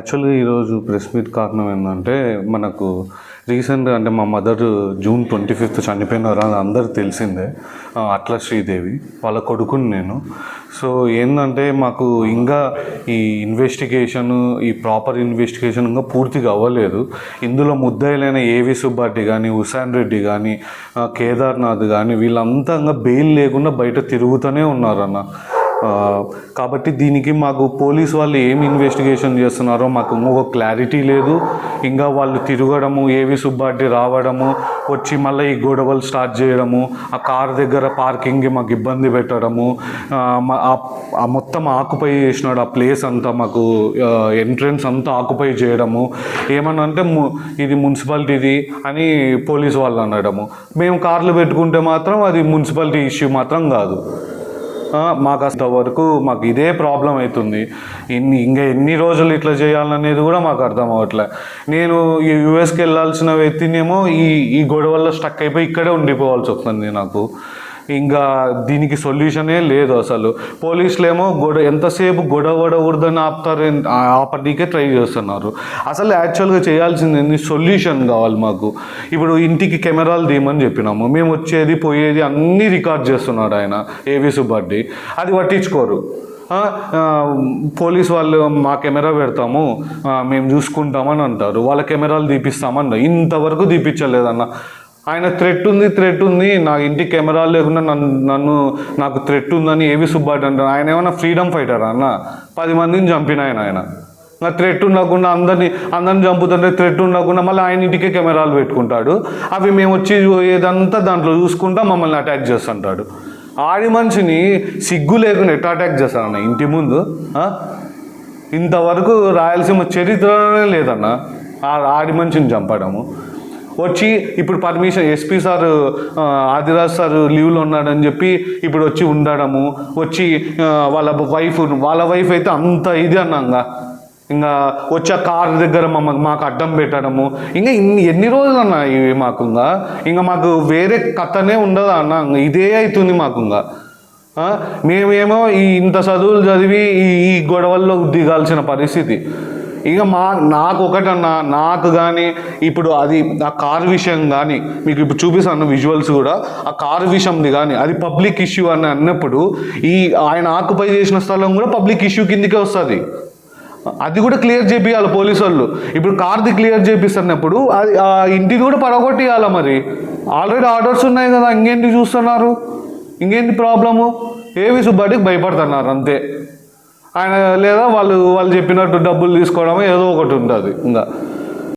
యాక్చువల్గా ఈరోజు press meet కారణం ఏంటంటే మనకు రీసెంట్గా అంటే మా మదర్ జూన్ ట్వంటీ ఫిఫ్త్ చనిపోయినారు అని అందరు తెలిసిందే. అట్ల శ్రీదేవి వాళ్ళ కొడుకుని నేను. సో ఏంటంటే మాకు ఇంకా ఈ ఇన్వెస్టిగేషన్ ఈ ప్రాపర్ ఇన్వెస్టిగేషన్ ఇంకా పూర్తిగా అవ్వలేదు. ఇందులో ముద్దాయిలైన ఏవి సుబ్బారెడ్డి కానీ హుసాన్ రెడ్డి కానీ కేదార్నాథ్ కానీ వీళ్ళంతా ఇంకా బెయిల్ లేకుండా బయట తిరుగుతూనే ఉన్నారన్న. కాబట్టి దీనికి మాకు పోలీస్ వాళ్ళు ఏం ఇన్వెస్టిగేషన్ చేస్తున్నారో మాకు ఒక క్లారిటీ లేదు. ఇంకా వాళ్ళు తిరగడము ఏవి సుబ్బారెడ్డి రావడము వచ్చి మళ్ళీ ఈ గొడవలు స్టార్ట్ చేయడము ఆ కార్ దగ్గర పార్కింగ్కి మాకు ఇబ్బంది పెట్టడము ఆ, మొత్తం ఆకుపై చేసినాడు ఆ ప్లేస్ అంతా మాకు ఎంట్రన్స్ అంతా ఆకుపై చేయడము. ఏమన్నా అంటే ఇది మున్సిపాలిటీది అని పోలీస్ వాళ్ళు అనడము. మేము కార్లు పెట్టుకుంటే మాత్రం అది మున్సిపాలిటీ ఇష్యూ మాత్రం కాదు. మాకు అంత వరకు మాకు ఇదే ప్రాబ్లం అవుతుంది. ఇన్ని ఇంకా ఎన్ని రోజులు ఇట్లా చేయాలనేది కూడా మాకు అర్థం అవ్వట్లే. నేను ఈ యుఎస్కి వెళ్ళాల్సిన వ్యక్తినేమో ఈ ఈ గొడవల్లో స్టక్ అయిపోయి ఇక్కడే ఉండిపోవాల్సి వస్తుంది నాకు. ఇంకా దీనికి సొల్యూషనే లేదు అసలు. పోలీసులు ఏమో గొడవ ఎంతసేపు గొడవ ఆపుతారు ఆపడానికే ట్రై చేస్తున్నారు. అసలు యాక్చువల్గా చేయాల్సింది ఏంది? సొల్యూషన్ కావాలి మాకు. ఇప్పుడు ఇంటికి కెమెరాలు తీయమని చెప్పినాము. మేము వచ్చేది పోయేది అన్నీ రికార్డ్ చేస్తున్నాడు ఆయన ఏవి సుబ్బారెడ్డి. అది పట్టించుకోరు. పోలీస్ వాళ్ళు మా కెమెరా పెడతాము మేము చూసుకుంటామని అంటారు. వాళ్ళ కెమెరాలు తీపిస్తామన్న ఇంతవరకు తీపించలేదన్న ఆయన థ్రెట్ ఉంది థ్రెట్ ఉంది. నా ఇంటి కెమెరాలు లేకుండా నన్ను నన్ను నాకు థ్రెట్ ఉందని ఏవి సుబ్బాటి అంటారు? ఆయన ఏమైనా ఫ్రీడమ్ ఫైటర్ అన్న? పది మందిని చంపిన ఆయన ఆయన. నా థ్రెట్ ఉండకుండా అందరిని అందరిని చంపుతుంటే థ్రెట్ ఉండకుండా మళ్ళీ ఆయన ఇంటికే కెమెరాలు పెట్టుకుంటాడు. అవి మేము వచ్చి ఏదంతా దాంట్లో చూసుకుంటా మమ్మల్ని అటాక్ చేస్తుంటాడు. ఆడి మనిషిని సిగ్గు లేకుండా ఎట్లా అటాక్ చేస్తారన్న ఇంటి ముందు ఇంతవరకు రాయలసీమ చరిత్రనే లేదన్న. ఆడి మనిషిని చంపడము. వచ్చి ఇప్పుడు permission SP sir Adiraj sir లీవ్లో ఉన్నాడని చెప్పి ఇప్పుడు వచ్చి ఉండడము వచ్చి వాళ్ళ వైఫ్ వాళ్ళ వైఫ్ అయితే అంత ఇది అన్నాగా. ఇంకా వచ్చే కార్ దగ్గర మమ్మల్ని మాకు అడ్డం పెట్టడము. ఇంకా ఇన్ని ఎన్ని రోజులు అన్న ఇవి మాకు ఇంకా. ఇంకా మాకు వేరే కథనే ఉండదు అన్న ఇదే అవుతుంది మాకు ఇంకా. మేమేమో ఈ ఇంత చదువులు చదివి ఈ గొడవల్లో దిగాల్సిన పరిస్థితి. ఇక మా నాకు ఒకటన్నా నాకు కానీ ఇప్పుడు అది ఆ కార్ విషయం కానీ మీకు ఇప్పుడు చూపిస్తాను విజువల్స్ కూడా. ఆ కార్ విషయంది కానీ అది పబ్లిక్ ఇష్యూ అని అన్నప్పుడు ఈ ఆయన ఆకుపై చేసిన స్థలం కూడా పబ్లిక్ ఇష్యూ కిందకే వస్తుంది. అది కూడా క్లియర్ చేపియాలి పోలీసు వాళ్ళు ఇప్పుడు కార్ది క్లియర్ చేపిస్తున్నప్పుడు అది ఆ ఇంటిది కూడా పడగొట్టియాల మరి? ఆల్రెడీ ఆర్డర్స్ ఉన్నాయి కదా ఇంకేంటి చూస్తున్నారు? ఇంకేంటి ప్రాబ్లము ఏవి సుబ్బాడికి భయపడుతున్నారు అంతే. ఆయన లేదా వాళ్ళు వాళ్ళు చెప్పినట్టు డబ్బులు తీసుకోవడం ఏదో ఒకటి ఉంటుంది. ఇంకా